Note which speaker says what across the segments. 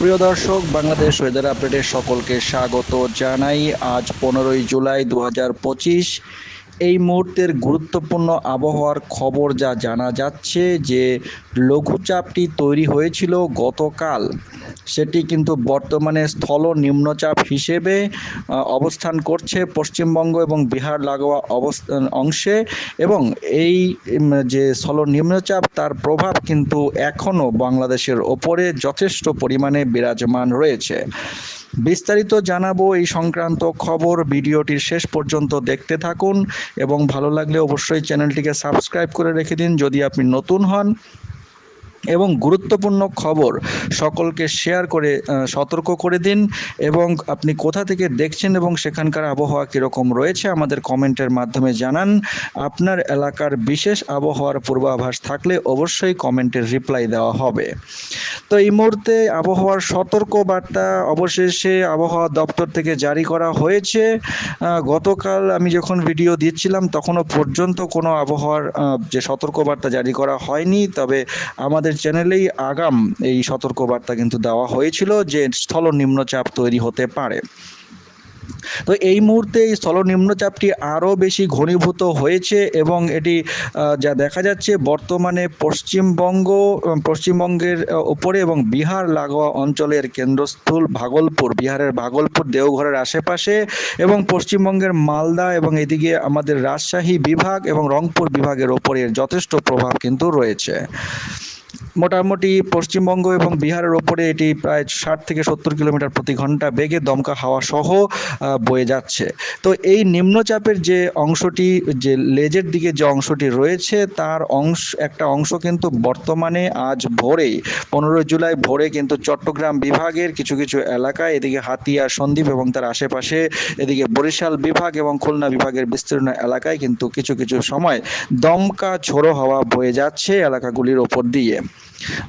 Speaker 1: প্রিয় দর্শক বাংলাদেশ ওয়েদার আপডেটে সকলকে স্বাগত জানাই। আজ পনেরোই জুলাই দু হাজার পঁচিশ। এই মুহূর্তের গুরুত্বপূর্ণ আবহাওয়ার খবর যা জানা যাচ্ছে যে লঘুচাপটি তৈরি হয়েছিল গতকাল, সেটি কিন্তু বর্তমানে স্থল নিম্নচাপ হিসেবে অবস্থান করছে পশ্চিমবঙ্গ এবং বিহার লাগোয়া অবস্থান অংশে এবং এই যে স্থল নিম্নচাপ তার প্রভাব কিন্তু এখনও বাংলাদেশের ওপরে যথেষ্ট পরিমাণে বিরাজমান রয়েছে। বিস্তারিত জানাব এই সংক্রান্ত খবর ভিডিওটির শেষ পর্যন্ত দেখতে থাকুন এবং ভালো লাগলে অবশ্যই চ্যানেলটিকে সাবস্ক্রাইব করে রেখে দিন। যদি আপনি নতুন হন এবং গুরুত্বপূর্ণ খবর সকলকে শেয়ার করে সতর্ক করে দিন এবং আপনি কোথা থেকে দেখছেন এবং সেখানকার আবহাওয়া কীরকম রয়েছে আমাদের কমেন্টের মাধ্যমে জানান। আপনার এলাকার বিশেষ আবহাওয়ার পূর্বাভাস থাকলে অবশ্যই কমেন্টের রিপ্লাই দেওয়া হবে। তো এই মুহূর্তে আবহাওয়ার সতর্ক বার্তা অবশেষে আবহাওয়া দপ্তর থেকে জারি করা হয়েছে। গতকাল আমি যখন ভিডিও দিচ্ছিলাম তখনও পর্যন্ত কোনো আবহাওয়ার যে সতর্কবার্তা জারি করা হয়নি। তবে আমাদের চ্যানেলেই আগাম এই সতর্কবার্তা কিন্তু দেওয়া হয়েছিল যে স্থল নিম্নচাপ তৈরি হতে পারে। তো এই মুহূর্তে এই স্থল নিম্নচাপটি আরও বেশি ঘনীভূত হয়েছে এবং এটি যা দেখা যাচ্ছে বর্তমানে পশ্চিমবঙ্গ পশ্চিমবঙ্গের উপরে এবং বিহার লাগোয়া অঞ্চলের কেন্দ্রস্থল ভাগলপুর, বিহারের ভাগলপুর, দেওঘরের আশেপাশে এবং পশ্চিমবঙ্গের মালদা এবং এদিকে আমাদের রাজশাহী বিভাগ এবং রংপুর বিভাগের ওপরে যথেষ্ট প্রভাব কিন্তু রয়েছে। মোটামুটি পশ্চিমবঙ্গ এবং বিহারের ওপরে এটি প্রায় ষাট থেকে সত্তর কিলোমিটার প্রতি ঘণ্টা বেগে দমকা হাওয়া সহ বয়ে যাচ্ছে। তো এই নিম্নচাপের যে অংশটি, যে লেজের দিকে যে অংশটি রয়েছে, তার অংশ, একটা অংশ কিন্তু বর্তমানে আজ ভোরেই, পনেরোই জুলাই ভোরে কিন্তু চট্টগ্রাম বিভাগের কিছু কিছু এলাকায়, এদিকে হাতিয়া, সন্দ্বীপ এবং তার আশেপাশে এদিকে বরিশাল বিভাগ এবং খুলনা বিভাগের বিস্তীর্ণ এলাকায় কিন্তু কিছু কিছু সময় দমকা ঝোড়ো হাওয়া বয়ে যাচ্ছে এলাকাগুলির ওপর দিয়ে।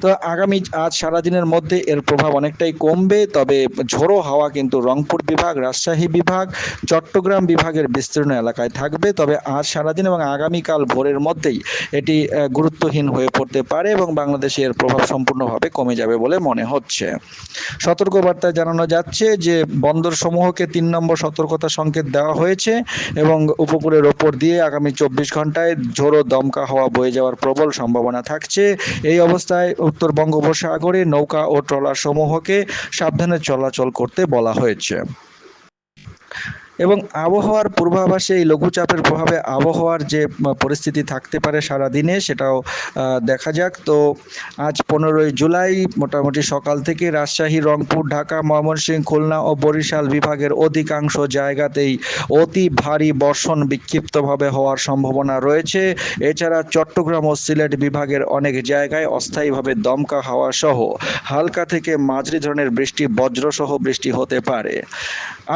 Speaker 1: তো আগামী আজ সারাদিনের মধ্যে এর প্রভাব অনেকটাই কমবে, তবে ঝোড়ো হাওয়া কিন্তু রংপুর বিভাগ, রাজশাহী বিভাগ, চট্টগ্রাম বিভাগের বিস্তীর্ণ এলাকায় থাকবে। তবে আজ সারাদিন এবং আগামীকাল ভোরের মধ্যেই এটি গুরুত্বহীন হয়ে পড়তে পারে এবং বাংলাদেশে এর প্রভাব সম্পূর্ণভাবে কমে যাবে বলে মনে হচ্ছে। সতর্কবার্তায় জানানো যাচ্ছে যে বন্দর সমূহকে তিন নম্বর সতর্কতা সংকেত দেওয়া হয়েছে এবং উপকূলের ওপর দিয়ে আগামী চব্বিশ ঘন্টায় ঝোড়ো দমকা হওয়া বয়ে যাওয়ার প্রবল সম্ভাবনা থাকছে। এই অবস্থায় উত্তর বঙ্গোপসাগরে নৌকা ও ট্রলার সমূহকে সাবধানে চলাচল করতে বলা হয়েছে। এবং আবহাওয়ার পূর্বাভাসে, এই লঘুচাপের প্রভাবে আবহাওয়ার যে পরিস্থিতি থাকতে পারে সারা দিনে সেটাও দেখা যাক। তো আজ পনেরোই জুলাই, মোটামুটি সকাল থেকে রাজশাহী, রংপুর, ঢাকা, ময়মনসিংহ, খুলনা ও বরিশাল বিভাগের অধিকাংশ জায়গাতেই অতি ভারী বর্ষণ বিক্ষিপ্তভাবে হওয়ার সম্ভাবনা রয়েছে। এছাড়া চট্টগ্রাম ও সিলেট বিভাগের অনেক জায়গায় অস্থায়ীভাবে দমকা হাওয়া সহ হালকা থেকে মাঝারি ধরনের বৃষ্টি, বজ্রসহ বৃষ্টি হতে পারে।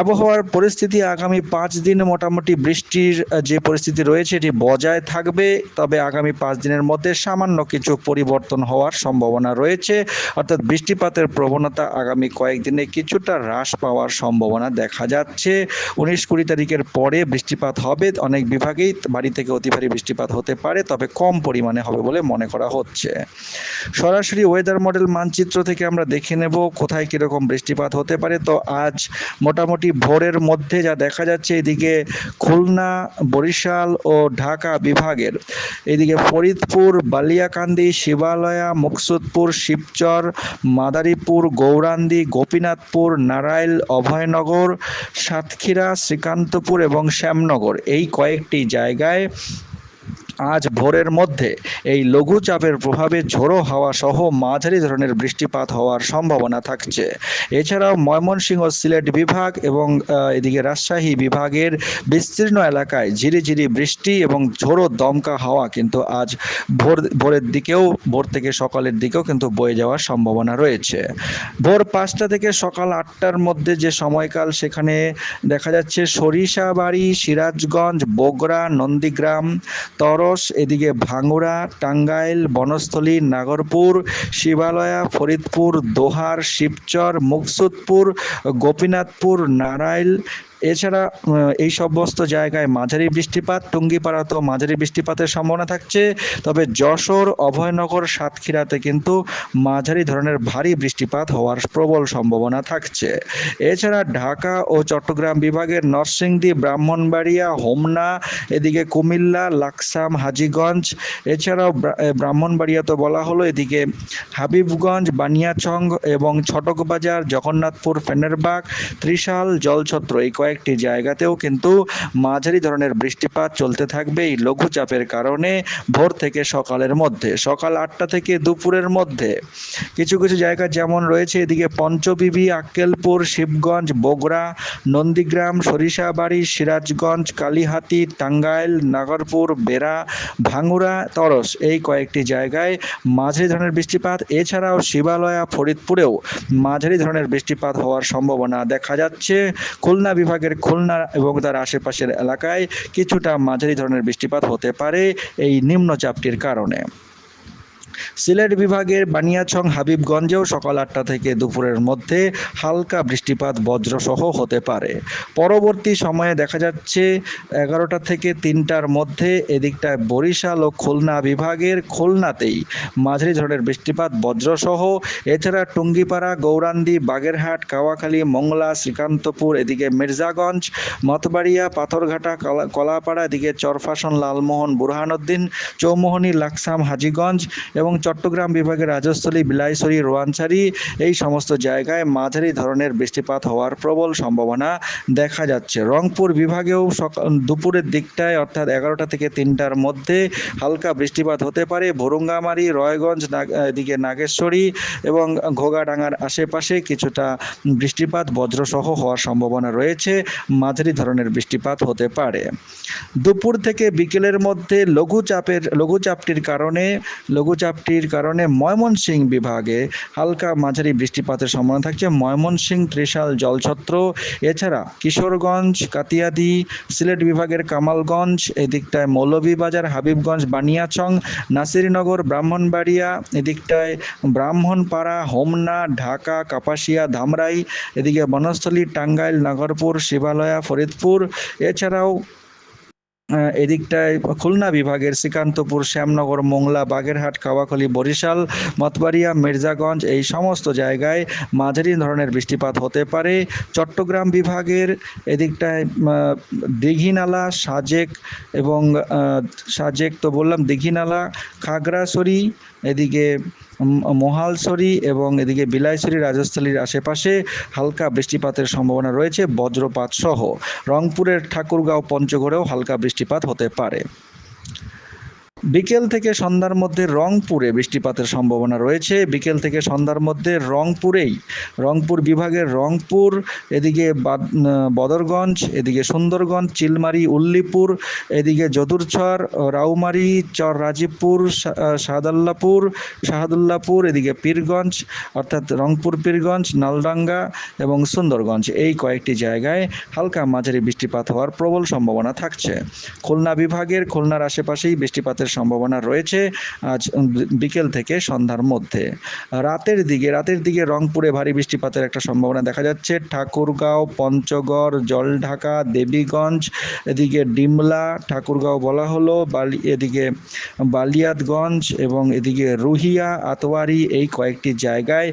Speaker 1: আবহাওয়ার পরিস্থিতি আগামী পাঁচ দিন মোটামুটি বৃষ্টির যে পরিস্থিতি রয়েছে এটি বজায় থাকবে। তবে আগামী পাঁচ দিনের মধ্যে সামান্য কিছু পরিবর্তন হওয়ার সম্ভাবনা রয়েছে। অর্থাৎ বৃষ্টিপাতের প্রবণতা আগামী কয়েকদিনে কিছুটা হ্রাস পাওয়ার সম্ভাবনা দেখা যাচ্ছে। উনিশ কুড়ি তারিখের পরে বৃষ্টিপাত হবে। অনেক বিভাগেই বাড়ি থেকে অতি ভারী বৃষ্টিপাত হতে পারে, তবে কম পরিমাণে হবে বলে মনে করা হচ্ছে। সরাসরি ওয়েদার মডেল মানচিত্র থেকে আমরা দেখে নেব কোথায় কীরকম বৃষ্টিপাত হতে পারে। তো আজ মোটামুটি ভোরের মধ্যে যা দেখা যাচ্ছে এদিকে খুলনা, বরিশাল ও ঢাকা বিভাগের। এদিকে ফরিদপুর, বালিয়াকান্দি, শিবালয়া, মুকসুদপুর, শিবচর, মাদারীপুর, গৌরান্দি, গোপীনাথপুর নারাইল অভয়নগর, সাতক্ষীরা, শ্রীকান্তপুর এবং শ্যামনগর। এই কয়েকটি জায়গায় আজ ভোরের মধ্যে এই লঘুচাপের প্রভাবে ঝোড়ো হাওয়া সহ মাঝারি ধরনের বৃষ্টিপাত হওয়ার সম্ভাবনা থাকছে। এছাড়াও ময়মনসিংহ সিলেট বিভাগ এবং এদিকে রাজশাহী বিভাগের বিস্তীর্ণ এলাকায় ঝিরিঝিরি বৃষ্টি এবং ঝোড়ো দমকা হাওয়া কিন্তু আজ ভোর, ভোরের দিকেও, ভোর থেকে সকালের দিকেও কিন্তু বয়ে যাওয়ার সম্ভাবনা রয়েছে। ভোর পাঁচটা থেকে সকাল আটটার মধ্যে যে সময়কাল সেখানে দেখা যাচ্ছে সরিষাবাড়ি, সিরাজগঞ্জ, বগুড়া, নন্দীগ্রাম তরস এদিকে ভাঙ্গুড়া টাঙ্গাইল বনস্থলী নাগরপুর শিবালয়া ফরিদপুর দোহার শিবচর মুকসুদপুর গোপীনাথপুর নারাইল এছাড়া এই সমস্ত জায়গায় মাঝারি বৃষ্টিপাত টুঙ্গিপাড়াতেও মাঝারি বৃষ্টিপাতের সম্ভাবনা থাকছে। তবে যশোর, অভয়নগর, সাতক্ষীরাতে কিন্তু মাঝারি ধরনের ভারী বৃষ্টিপাত হওয়ার প্রবল সম্ভাবনা থাকছে। এছাড়া ঢাকা ও চট্টগ্রাম বিভাগের নরসিংদী, ব্রাহ্মণবাড়িয়া, হোমনা, এদিকে কুমিল্লা, লাকসাম, হাজিগঞ্জ, এছাড়াও ব্রাহ্মণবাড়িয়া তো বলা হলো, এদিকে হাবিবগঞ্জ, বানিয়াচং এবং ছটকবাজার, জগন্নাথপুর, ফেনেরবাগ, ত্রিশাল, জলছত্র এই কয়েকটি জায়গাতেও কিন্তু মাঝারি ধরনের বৃষ্টিপাত চলতে থাকবে। এই লঘুচাপের কারণে ভোর থেকে সকালের মধ্যে, সকাল আটটা থেকে দুপুরের মধ্যে কিছু কিছু জায়গা যেমন রয়েছে, এদিকে পঞ্চবিবি, আক্কেলপুর, শিবগঞ্জ, বগুড়া, নন্দীগ্রাম, সরিষাবাড়ি, সিরাজগঞ্জ, কালীহাতি, টাঙ্গাইল, নাগরপুর, বেড়া ভাঙ্গুড়া তরস এই কয়েকটি জায়গায় মাঝারি ধরনের বৃষ্টিপাত। এছাড়াও শিবালয়া, ফরিদপুরেও মাঝারি ধরনের বৃষ্টিপাত হওয়ার সম্ভাবনা দেখা যাচ্ছে। খুলনা বিভাগের খুলনা এবং তার আশেপাশের এলাকায় কিছুটা মাঝারি ধরনের বৃষ্টিপাত হতে পারে এই নিম্নচাপটির কারণে। সিলেট বিভাগের বানিয়াছং হাবিবগঞ্জেও সকাল আটটা থেকে দুপুরের মধ্যে হালকা বৃষ্টিপাত বজ্রসহ হতে পারে। পরবর্তী সময়ে দেখা যাচ্ছে এগারোটা থেকে তিনটার মধ্যে এদিকটায় বরিশাল ও খুলনা বিভাগের খুলনাতেই মাঝারি ধরনের বৃষ্টিপাত, বজ্রসহ। এছাড়া টুঙ্গিপাড়া, গৌরান্দি, বাগেরহাট, কাওয়াখালী, মংলা, শ্রীকান্তপুর, এদিকে মির্জাগঞ্জ মতবাড়িয়া পাথরঘাটা, কলা- কলাপাড়া, এদিকে চরফাসন, লালমোহন, বুরহানুদ্দিন, চৌমোহনী, লাকসাম, হাজীগঞ্জ এবং চট্টগ্রাম বিভাগের রাজস্থলী, বিলাইছড়ি, রোয়ানছড়ি এই সমস্ত জায়গায় মাঝারি ধরনের বৃষ্টিপাত হওয়ার প্রবল সম্ভাবনা দেখা যাচ্ছে। রংপুর বিভাগেও দুপুরের দিকটায় অর্থাৎ এগারোটা থেকে তিনটার মধ্যে হালকা বৃষ্টিপাত হতে পারে। ভরুঙ্গামারি রয়গঞ্জ এদিকে নাগেশ্বরী এবং ঘোগাডাঙ্গার আশেপাশে কিছুটা বৃষ্টিপাত, বজ্রসহ হওয়ার সম্ভাবনা রয়েছে। মাঝারি ধরনের বৃষ্টিপাত হতে পারে। দুপুর থেকে বিকেলের মধ্যে লঘুচাপের, লঘুচাপটির কারণে লঘুচাপটির কারণে ময়মনসিং বিভাগে হালকা মাঝারি বৃষ্টিপাতের সম্ভাবনা থাকছে। ময়মনসিং ত্রিশাল জলছত্র, এছাড়া কিশোরগঞ্জ, কাতিয়াদি, সিলেট বিভাগের কামালগঞ্জ, এদিকটায় মৌলভীবাজার, হাবিবগঞ্জ, বানিয়াচং, নাসিরনগর, ব্রাহ্মণবাড়িয়া, এদিকটায় ব্রাহ্মণপাড়া, হোমনা, ঢাকা, কাপাসিয়া, ধামরাই, এদিকে বনস্থলী, টাঙ্গাইল, নাগরপুর, শিবালয়া, ফরিদপুর, এছাড়াও এদিকটায় খুলনা বিভাগের শ্রীকান্তপুর, শ্যামনগর, মোংলা, বাগেরহাট, কাওয়াখলী, বরিশাল, মতবাড়িয়া, মির্জাগঞ্জ এই সমস্ত জায়গায় মাঝারি ধরনের বৃষ্টিপাত হতে পারে। চট্টগ্রাম বিভাগের এদিকটায় দীঘিনালা, সাজেক এবং সাজেক তো বললাম, দীঘিনালা, খাগড়াছড়ি, এদিকে মহালছড়ি এবং এদিকে বিলাইসরি রাজস্থলীর আশেপাশে হালকা বৃষ্টিপাতের সম্ভাবনা রয়েছে, বজ্রপাত সহ। রংপুরের ঠাকুরগাঁও পঞ্চগড়েও হালকা বৃষ্টিপাত হতে পারে। বিকেল থেকে সন্ধ্যার মধ্যে রংপুরে বৃষ্টিপাতের সম্ভাবনা রয়েছে। বিকেল থেকে সন্ধ্যার মধ্যে রংপুরেই, রংপুর বিভাগের রংপুর, এদিকে বাদ- বদরগঞ্জ, এদিকে সুন্দরগঞ্জ, চিলমারি, উল্লিপুর, এদিকে যদুরচর রাউমারি চর রাজীবপুর শাহাদাল্লাপুর, শাহাদুল্লাপুর, এদিকে পীরগঞ্জ, অর্থাৎ রংপুর পীরগঞ্জ, নালডাঙ্গা এবং সুন্দরগঞ্জ এই কয়েকটি জায়গায় হালকা মাঝারি বৃষ্টিপাত হওয়ার প্রবল সম্ভাবনা থাকছে। খুলনা বিভাগের খুলনার আশেপাশেই বৃষ্টিপাতের সম্ভাবনা রয়েছে আজ বিকেল থেকে সন্ধ্যার মধ্যে। রাতের দিকে রাতের দিকে রংপুরে ভারী বৃষ্টিপাতের একটা সম্ভাবনা দেখা যাচ্ছে। ঠাকুরগাঁও, পঞ্চগড়, জলঢাকা, দেবীগঞ্জ, এদিকে ডিমলা, ঠাকুরগাঁও বলা হলো, বালি, এদিকে বালিয়াতগঞ্জ এবং এদিকে রুহিয়া, আতোয়ারি এই কয়েকটি জায়গায়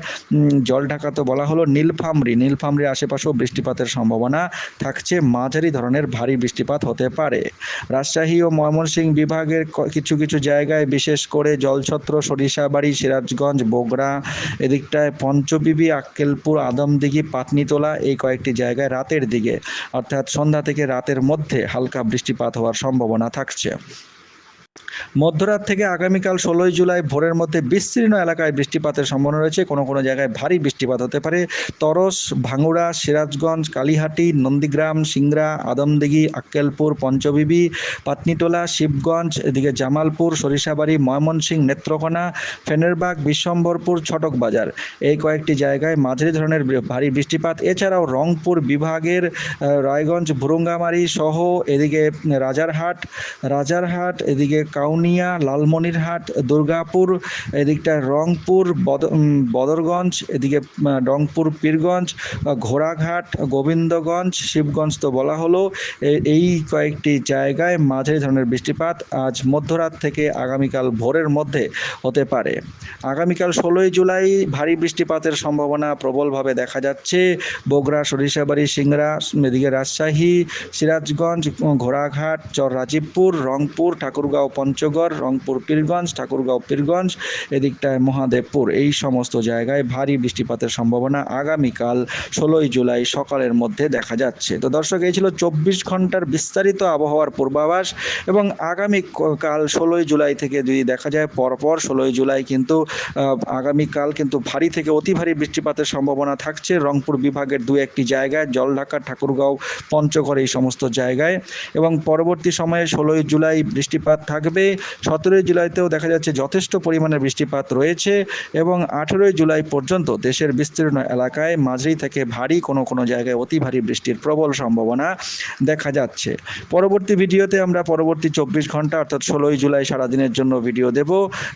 Speaker 1: জলঢাকা তো বলা হলো নীলফামরি। নীলফামরির আশেপাশেও বৃষ্টিপাতের সম্ভাবনা থাকছে। মাঝারি ধরনের ভারী বৃষ্টিপাত হতে পারে। রাজশাহী ও ময়মনসিংহ বিভাগের ক- কিছু কিছু জায়গায়, বিশেষ করে জলছত্র, সরিষাবাড়ি, সিরাজগঞ্জ, বগরা, এদিকটায় পঞ্চবিবি, আক্কেলপুর, আদমদিঘি পাতনিতলা এই কয়েকটি জায়গায় রাতের দিকে, অর্থাৎ সন্ধ্যা থেকে রাতের মধ্যে হালকা বৃষ্টিপাত হওয়ার সম্ভাবনা থাকছে। মধ্যরাত থেকে আগামীকাল ষোলোই জুলাই ভোরের মধ্যে বিস্তীর্ণ এলাকায় বৃষ্টিপাতের সম্ভাবনা রয়েছে। কোনো কোনো জায়গায় ভারী বৃষ্টিপাত হতে পারে। তরস ভাঙ্গুড়া সিরাজগঞ্জ, কালীহাটি, নন্দীগ্রাম, সিংড়া, আদমদিঘি, আক্কেলপুর, পঞ্চবিবি পাতনিটোলা শিবগঞ্জ, এদিকে জামালপুর, সরিষাবাড়ি, ময়মনসিংহ, নেত্রকোনা, ফেনেরবাগ, বিশ্বম্বরপুর ছটকবাজার এই কয়েকটি জায়গায় মাঝারি ধরনের ভারী বৃষ্টিপাত। এছাড়াও রংপুর বিভাগের রায়গঞ্জ, ভুরুঙ্গামারি সহ এদিকে রাজারহাট রাজারহাট, এদিকে কাউ কাউনিয়া লালমনিরহাট, দুর্গাপুর, এদিকটা রংপুর, বদ বদরগঞ্জ, এদিকে রংপুর, পীরগঞ্জ, ঘোড়াঘাট, গোবিন্দগঞ্জ, শিবগঞ্জ তো বলা হলো। এই কয়েকটি জায়গায় মাঝারি ধরনের বৃষ্টিপাত আজ মধ্যরাত থেকে আগামীকাল ভোরের মধ্যে হতে পারে। আগামীকাল ষোলোই জুলাই ভারী বৃষ্টিপাতের সম্ভাবনা প্রবলভাবে দেখা যাচ্ছে। বগুড়া, সরিষাবাড়ি, সিংড়া, এদিকে রাজশাহী, সিরাজগঞ্জ, ঘোড়াঘাট চর রাজীবপুর রংপুর, ঠাকুরগাঁও পঞ্চগড়, রংপুর পীরগঞ্জ, ঠাকুরগাঁও পীরগঞ্জ, এদিকটায় মহাদেবপুর। এই সমস্ত জায়গায় ভারী বৃষ্টিপাতের সম্ভাবনা আগামীকাল ষোলোই জুলাই সকালের মধ্যে দেখা যাচ্ছে। তো দর্শক, এই ছিল চব্বিশ ঘণ্টার বিস্তারিত আবহাওয়ার পূর্বাভাস এবং আগামী কাল ষোলোই জুলাই থেকে যদি দেখা যায়, পরপর ষোলোই জুলাই কিন্তু আগামীকাল কিন্তু ভারী থেকে অতি ভারী বৃষ্টিপাতের সম্ভাবনা থাকছে। রংপুর বিভাগের দু একটি জায়গায়, জলঢাকা, ঠাকুরগাঁও, পঞ্চগড় এই সমস্ত জায়গায়। এবং পরবর্তী সময়ে ষোলোই জুলাই বৃষ্টিপাত থাকবে। সতেরোই জুলাইতেও দেখা যাচ্ছে যথেষ্ট পরিমাণে বৃষ্টিপাত রয়েছে এবং আঠেরোই জুলাই পর্যন্ত দেশের বিস্তীর্ণ এলাকায় মাঝারি থেকে ভারী কোনো কোনো জায়গায় অতি ভারী বৃষ্টির প্রবল সম্ভাবনা দেখা যাচ্ছে। পরবর্তী ভিডিওতে আমরা পরবর্তী চব্বিশ ঘণ্টা অর্থাৎ ষোলোই জুলাই সারাদিনের জন্য ভিডিও দেব।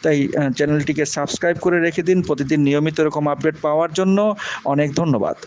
Speaker 1: তাই চ্যানেলটিকে সাবস্ক্রাইব করে রেখে দিন। প্রতিদিন নিয়মিত এরকম আপডেট পাওয়ার জন্য অনেক ধন্যবাদ।